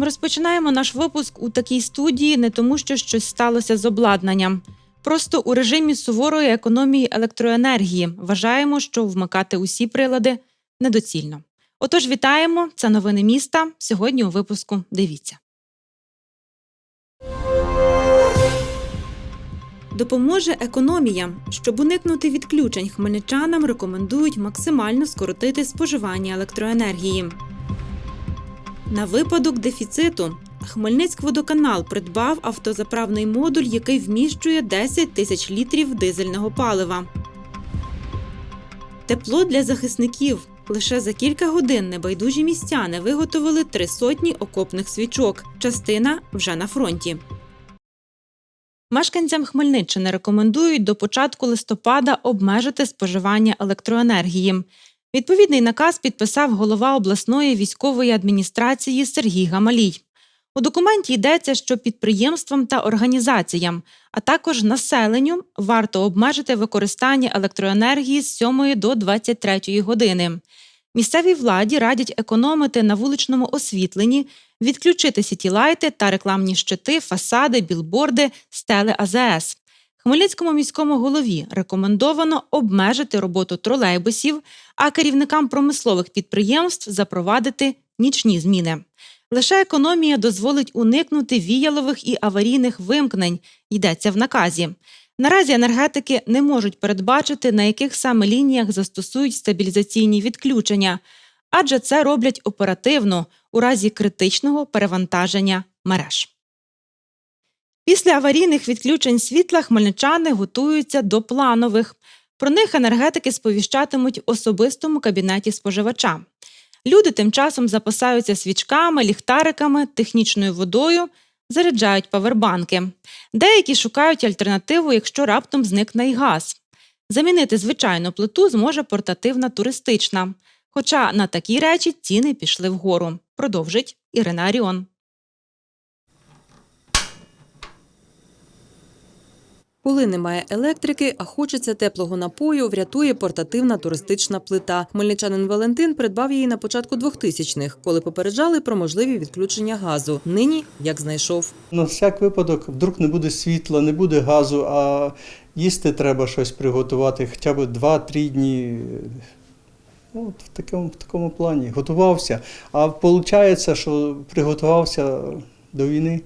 Ми розпочинаємо наш випуск у такій студії не тому, що щось сталося з обладнанням. Просто у режимі суворої економії електроенергії вважаємо, що вмикати усі прилади недоцільно. Отож, вітаємо! Це новини міста. Сьогодні у випуску дивіться. Допоможе економія. Щоб уникнути відключень, хмельничанам рекомендують максимально скоротити споживання електроенергії. На випадок дефіциту Хмельницькводоканал придбав автозаправний модуль, який вміщує 10 тисяч літрів дизельного палива. Тепло для захисників. Лише за кілька годин небайдужі містяни виготовили три сотні окопних свічок. Частина вже на фронті. Мешканцям Хмельниччини рекомендують до початку листопада обмежити споживання електроенергії. Відповідний наказ підписав голова обласної військової адміністрації Сергій Гамалій. У документі йдеться, що підприємствам та організаціям, а також населенню варто обмежити використання електроенергії з 7 до 23 години. Місцевій владі радять економити на вуличному освітленні, відключити сітілайти та рекламні щити, фасади, білборди, стели АЗС. Хмельницькому міському голові рекомендовано обмежити роботу тролейбусів, а керівникам промислових підприємств запровадити нічні зміни. Лише економія дозволить уникнути віялових і аварійних вимкнень, йдеться в наказі. Наразі енергетики не можуть передбачити, на яких саме лініях застосують стабілізаційні відключення, адже це роблять оперативно у разі критичного перевантаження мереж. Після аварійних відключень світла хмельничани готуються до планових. Про них енергетики сповіщатимуть в особистому кабінеті споживача. Люди тим часом запасаються свічками, ліхтариками, технічною водою, заряджають павербанки. Деякі шукають альтернативу, якщо раптом зникне й газ. Замінити звичайну плиту зможе портативна туристична. Хоча на такі речі ціни пішли вгору. Продовжить Ірина Аріон. Коли немає електрики, а хочеться теплого напою, врятує портативна туристична плита. Хмельничанин Валентин придбав її на початку 2000-х, коли попереджали про можливі відключення газу. Нині як знайшов. На всяк випадок, вдруг не буде світла, не буде газу, а їсти треба щось приготувати хоча б 2-3 дні. Ну, От в такому, в такому плані. Готувався. А виходить, що приготувався до війни.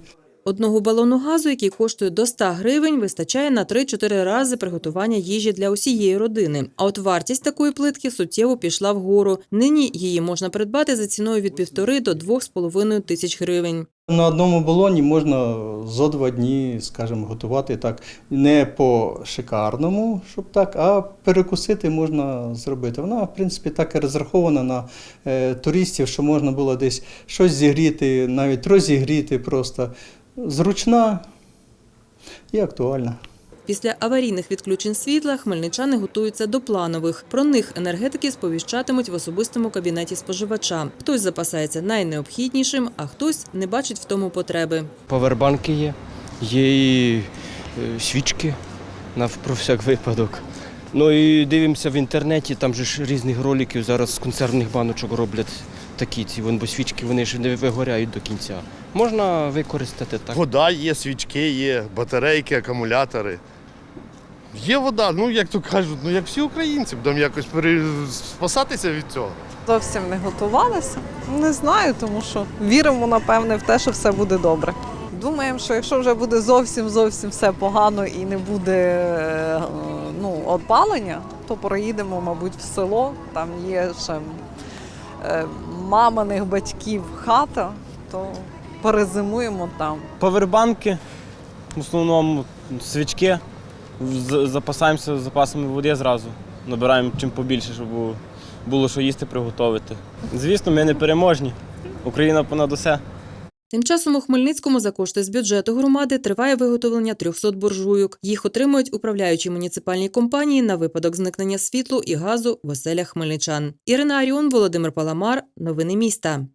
Одного балону газу, який коштує до 100 гривень, вистачає на 3-4 рази приготування їжі для усієї родини. А от вартість такої плитки суттєво пішла вгору. Нині її можна придбати за ціною від 1,5 до 2,5 тисяч гривень. На одному балоні можна зо два дні, скажімо, готувати так не по шикарному, щоб так, а перекусити можна зробити. Вона, в принципі, так і розрахована на е, туристів, що можна було десь щось зігріти, навіть розігріти просто. Зручна і актуальна. Після аварійних відключень світла хмельничани готуються до планових. Про них енергетики сповіщатимуть в особистому кабінеті споживача. Хтось запасається найнеобхіднішим, а хтось не бачить в тому потреби. Павербанки є, є і е, свічки на про всяк випадок. Ну і дивимося в інтернеті, там же ж різних роликів зараз з консервних баночок роблять такі ці, вон, бо свічки вони ж не вигоряють до кінця. Можна використати так. Вода є, свічки є, батарейки, акумулятори. Є вода, ну як то кажуть, ну як всі українці, будемо якось пере... спасатися від цього. Зовсім не готувалися. Не знаю, тому що віримо, напевне, в те, що все буде добре. Думаємо, що якщо вже буде зовсім зовсім все погано і не буде е, ну, опалення, то проїдемо, мабуть, в село. Там є ще е, маминих батьків хата, то перезимуємо там. Павербанки, в основному свічки. Запасаємося запасами води зразу. Набираємо чим побільше, щоб було що їсти приготувати. Звісно, ми не переможні. Україна понад усе. Тим часом у Хмельницькому за кошти з бюджету громади триває виготовлення 300 буржуйок. Їх отримують управляючі муніципальні компанії на випадок зникнення світлу і газу в оселях хмельничан. Ірина Аріон, Володимир Паламар. Новини міста.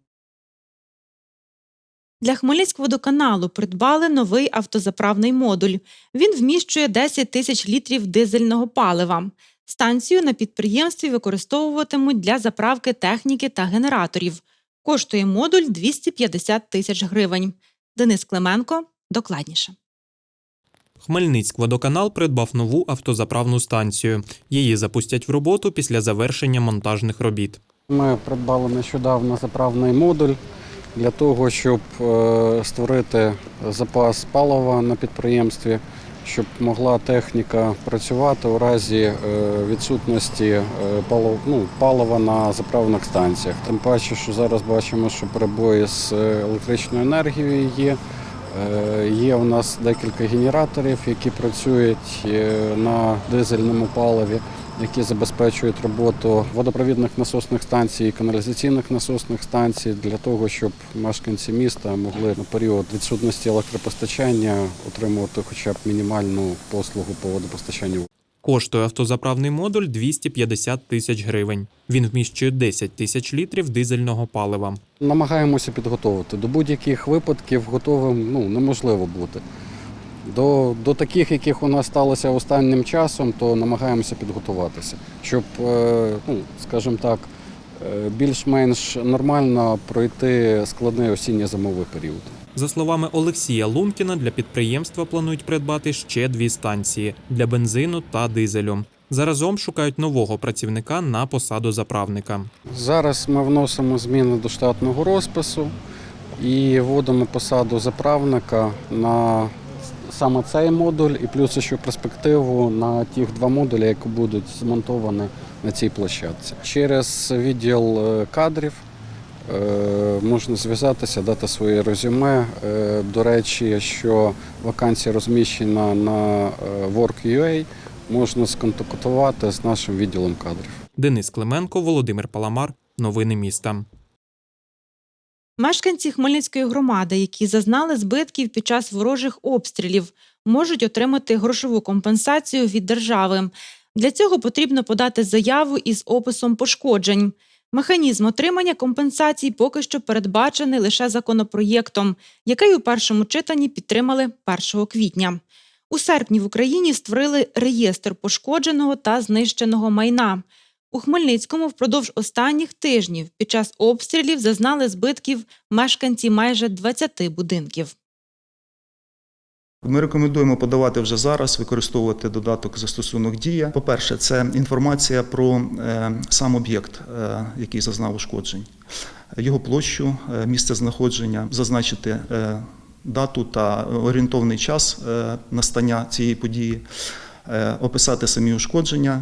Для Хмельницькводоканалу придбали новий автозаправний модуль. Він вміщує 10 тисяч літрів дизельного палива. Станцію на підприємстві використовуватимуть для заправки техніки та генераторів. Коштує модуль 250 тисяч гривень. Денис Клименко докладніше. Хмельницькводоканал придбав нову автозаправну станцію. Її запустять в роботу після завершення монтажних робіт. Ми придбали нещодавно заправний модуль для того, щоб е, створити запас палива на підприємстві, щоб могла техніка працювати у разі е, відсутності е, ну, палива на заправних станціях. Тим паче, що зараз бачимо, що перебої з електричною енергією є. Є у нас декілька генераторів, які працюють на дизельному паливі які забезпечують роботу водопровідних насосних станцій і каналізаційних насосних станцій для того, щоб мешканці міста могли на період відсутності електропостачання отримувати хоча б мінімальну послугу по водопостачанню. Коштує автозаправний модуль 250 тисяч гривень. Він вміщує 10 тисяч літрів дизельного палива. Намагаємося підготовити. До будь-яких випадків готовим ну, неможливо бути. До, до таких, яких у нас сталося останнім часом, то намагаємося підготуватися, щоб, е, ну, скажімо так, е, більш-менш нормально пройти складний осінньо-зимовий період. За словами Олексія Лункіна, для підприємства планують придбати ще дві станції для бензину та дизелю. Заразом шукають нового працівника на посаду заправника. Зараз ми вносимо зміни до штатного розпису і вводимо посаду заправника на саме цей модуль, і плюс ще перспективу на тих два модулі, які будуть змонтовані на цій площадці. Через відділ е, кадрів е, можна зв'язатися, дати своє резюме. Е, До речі, що вакансія розміщена на Work.ua, можна сконтактувати з нашим відділом кадрів. Денис Клименко, Володимир Паламар. Новини міста. Мешканці Хмельницької громади, які зазнали збитків під час ворожих обстрілів, можуть отримати грошову компенсацію від держави. Для цього потрібно подати заяву із описом пошкоджень. Механізм отримання компенсацій поки що передбачений лише законопроєктом, який у першому читанні підтримали 1 квітня. У серпні в Україні створили реєстр пошкодженого та знищеного майна. У Хмельницькому впродовж останніх тижнів під час обстрілів зазнали збитків мешканці майже 20 будинків. Ми рекомендуємо подавати вже зараз, використовувати додаток застосунок Дія. По-перше, це інформація про е, сам об'єкт, е, який зазнав ушкоджень, його площу, е, місце знаходження, зазначити дату та орієнтовний час настання цієї події, описати самі ушкодження.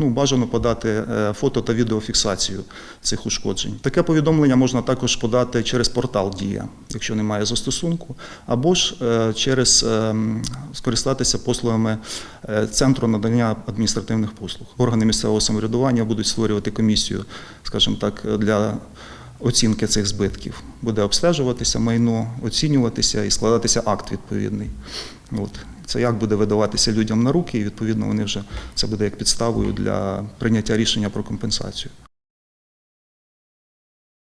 Ну, бажано подати е, фото та відеофіксацію цих ушкоджень. Таке повідомлення можна також подати через портал Дія, якщо немає застосунку, або ж е, через е, скористатися послугами е, центру надання адміністративних послуг. Органи місцевого самоврядування будуть створювати комісію, скажімо так, для оцінки цих збитків. Буде обстежуватися майно, оцінюватися і складатися акт відповідний. От. Це як буде видаватися людям на руки, і відповідно вони вже це буде як підставою для прийняття рішення про компенсацію.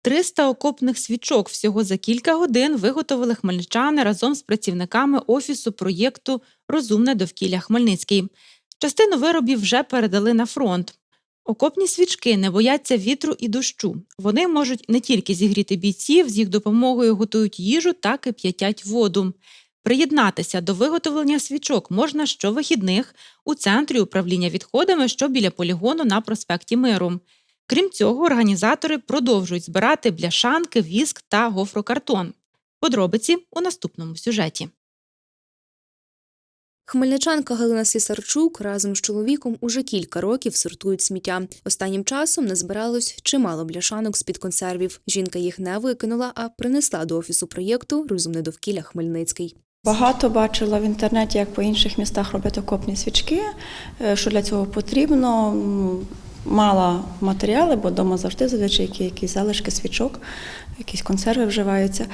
300 окопних свічок всього за кілька годин виготовили хмельничани разом з працівниками офісу проєкту Розумне довкілля Хмельницький. Частину виробів вже передали на фронт. Окопні свічки не бояться вітру і дощу. Вони можуть не тільки зігріти бійців, з їх допомогою готують їжу та кип'ятять воду. Приєднатися до виготовлення свічок можна щовихідних у центрі управління відходами, що біля полігону на проспекті Миру. Крім цього, організатори продовжують збирати бляшанки, віск та гофрокартон. Подробиці у наступному сюжеті. Хмельничанка Галина Слісарчук разом з чоловіком уже кілька років сортують сміття. Останнім часом назбиралось чимало бляшанок з-під консервів. Жінка їх не викинула, а принесла до офісу проєкту Розумне довкілля Хмельницький. Багато бачила в інтернеті, як по інших містах робити окопні свічки. Е, Що для цього потрібно? Мала матеріали, бо вдома завжди зазвичай які- якісь залишки свічок, якісь консерви вживаються.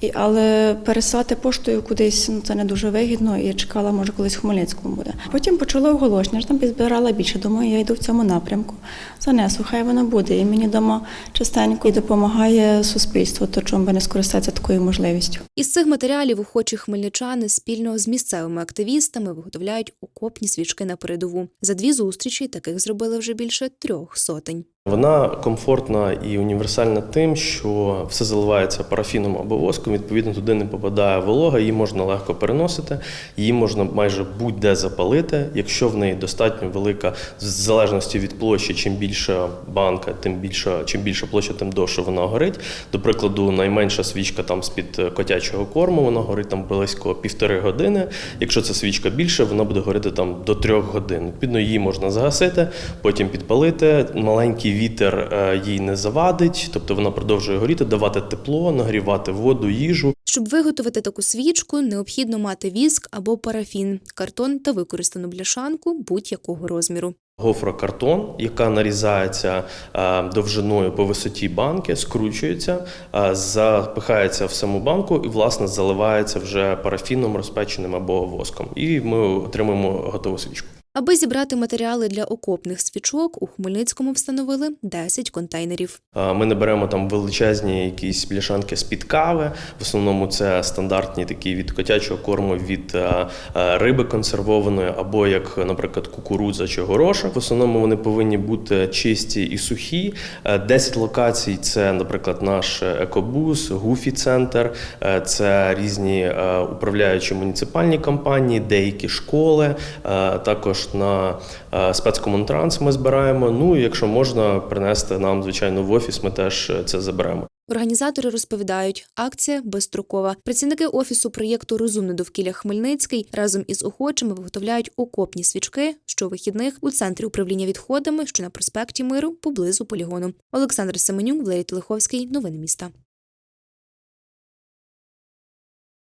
І, але пересилати поштою кудись ну, це не дуже вигідно. І я чекала, може, колись в Хмельницькому буде. Потім почала оголошення, що там підзбирала більше. Думаю, я йду в цьому напрямку. Занесу, хай воно буде. І мені вдома частенько і допомагає суспільство, то чому би не скористатися такою можливістю. Із цих матеріалів охочі хмельничани спільно з місцевими активістами виготовляють окопні свічки на передову. За дві зустрічі таких зробили вже більше трьох сотень. Вона комфортна і універсальна тим, що все заливається парафіном або воском. Відповідно, туди не попадає волога, її можна легко переносити, її можна майже будь-де запалити. Якщо в неї достатньо велика, в залежності від площі, чим більша банка, тим більша, чим більша площа, тим довше вона горить. До прикладу, найменша свічка там з-під котячого корму, вона горить там близько півтори години. Якщо це свічка більше, вона буде горити там до трьох годин. Відповідно, її можна загасити, потім підпалити. Маленький вітер е, їй не завадить, тобто вона продовжує горіти, давати тепло, нагрівати воду, їжу. Щоб виготовити таку свічку, необхідно мати віск або парафін, картон та використану бляшанку будь-якого розміру. Гофрокартон, яка нарізається е, довжиною по висоті банки, скручується, е, запихається в саму банку і, власне, заливається вже парафіном розпеченим або воском. І ми отримуємо готову свічку. Аби зібрати матеріали для окопних свічок, у Хмельницькому встановили 10 контейнерів. Е, Ми не беремо там величезні якісь бляшанки з-під кави. В основному це стандартні такі від котячого корму, від е, е, риби консервованої, або як, наприклад, кукурудза чи горошок. В основному вони повинні бути чисті і сухі. Е, 10 локацій це, наприклад, наш екобус, гуфі-центр, е, це різні е, управляючі муніципальні компанії, деякі школи. е, Також на е, спецкомунтранс ми збираємо. Ну, і якщо можна принести нам, звичайно, в офіс, ми теж е, це заберемо. Організатори розповідають, акція безстрокова. Працівники офісу проєкту Розумне довкілля Хмельницький разом із охочими виготовляють окопні свічки щовихідних у центрі управління відходами, що на проспекті Миру поблизу полігону. Олександр Семенюк, Валерій Телеховський. Новини міста.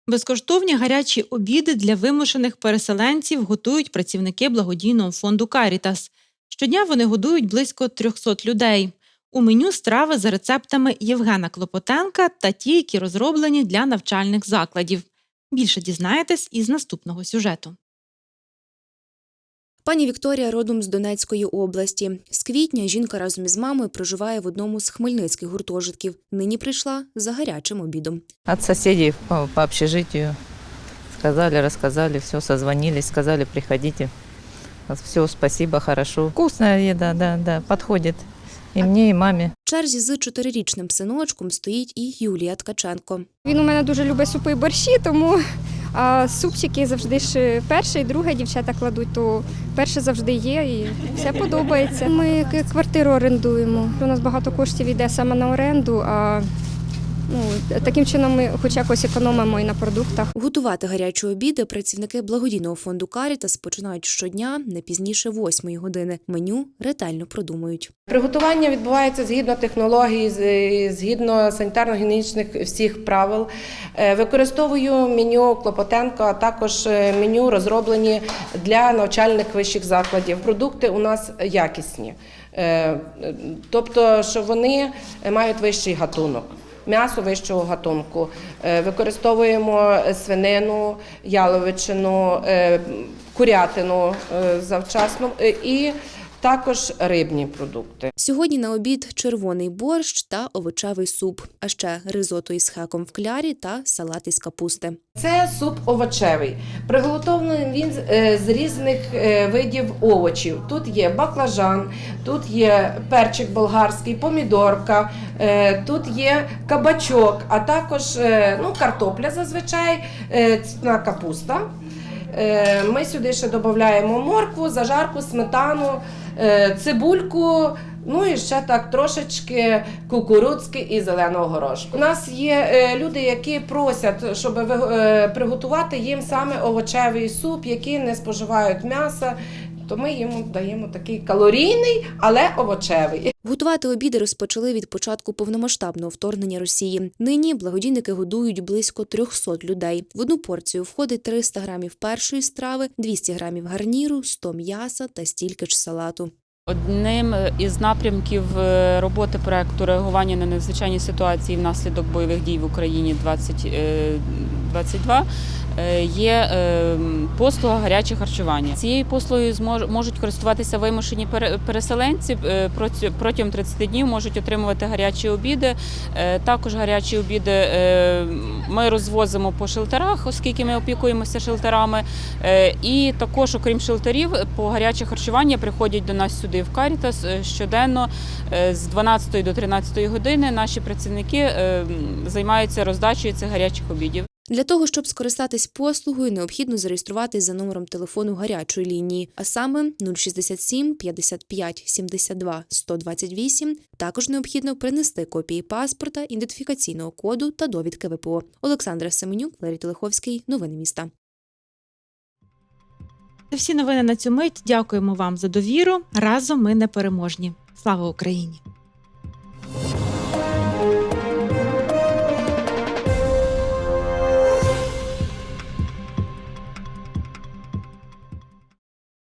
Безкоштовні гарячі обіди для вимушених переселенців готують працівники благодійного фонду Карітас. Щодня вони годують близько 300 людей. У меню страви за рецептами Євгена Клопотенка та ті, які розроблені для навчальних закладів. Більше дізнаєтесь із наступного сюжету. Пані Вікторія родом з Донецької області. З квітня жінка разом із мамою проживає в одному з хмельницьких гуртожитків. Нині прийшла за гарячим обідом. От соседей по, по общежитию сказали, рассказали, все, созвонились, сказали, приходите. Все, спасибо, хорошо. Вкусная еда, да, да, подходит и мне, и маме. В черзі з чотирирічним синочком стоїть і Юлія Ткаченко. Він у мене дуже любить супи і борщі, тому а, супчики завжди ж перше і друге дівчата кладуть, то перше завжди є і все подобається. Ми квартиру орендуємо. У нас багато коштів йде саме на оренду, а ну, таким чином ми хоч якось економимо і на продуктах. Готувати гарячі обіди працівники благодійного фонду Карітас починають щодня не пізніше 8 години. Меню ретельно продумують. Приготування відбувається згідно технологій, з- згідно санітарно-гігієнічних всіх правил. Е, Використовую меню Клопотенко, а також е, меню розроблені для навчальних вищих закладів. Продукти у нас якісні, Е, тобто, що вони мають вищий гатунок. М'ясо вищого гатунку. Е, Використовуємо свинину, яловичину, е, курятину е, завчасно е, і також рибні продукти. Сьогодні на обід червоний борщ та овочевий суп, а ще ризото із хеком в клярі та салат із капусти. Це суп овочевий. Приготовлений він з- е, різних е, видів овочів. Тут є баклажан, тут є перчик болгарський, помідорка, е, тут є кабачок, а також ну, картопля зазвичай, цвітна капуста. Ми сюди ще додаємо моркву, зажарку, сметану, цибульку. Ну і ще так трошечки кукурудзки і зеленого горошку. У нас є е, люди, які просять, щоб ви- е, приготувати їм саме овочевий суп, які не споживають м'яса. То ми їм даємо такий калорійний, але овочевий. Готувати обіди розпочали від початку повномасштабного вторгнення Росії. Нині благодійники годують близько 300 людей. В одну порцію входить 300 грамів першої страви, 200 грамів гарніру, 100 м'яса та стільки ж салату. Одним із напрямків е, роботи проекту реагування на надзвичайні ситуації внаслідок бойових дій в Україні 2022 е, є е, послуга гаряче харчування. Цією послугою можуть користуватися вимушені пере- переселенці е, протягом 30 днів можуть отримувати гарячі обіди. Е, Також гарячі обіди е, ми розвозимо по шелтерах, оскільки ми опікуємося шелтерами. Е, І також, окрім шелтерів, по гаряче харчування приходять до нас сюди в Карітас е, щоденно е, з 12 до 13 години. Наші працівники е, займаються роздачею цих гарячих обідів. Для того, щоб скористатись послугою, необхідно зареєструватись за номером телефону гарячої лінії, а саме 067 55 72 128. Також необхідно принести копії паспорта, ідентифікаційного коду та довідки ВПО. Олександра Семенюк, Валерій Телеховський. Новини міста. Це всі новини на цю мить. Дякуємо вам за довіру. Разом ми непереможні. Слава Україні!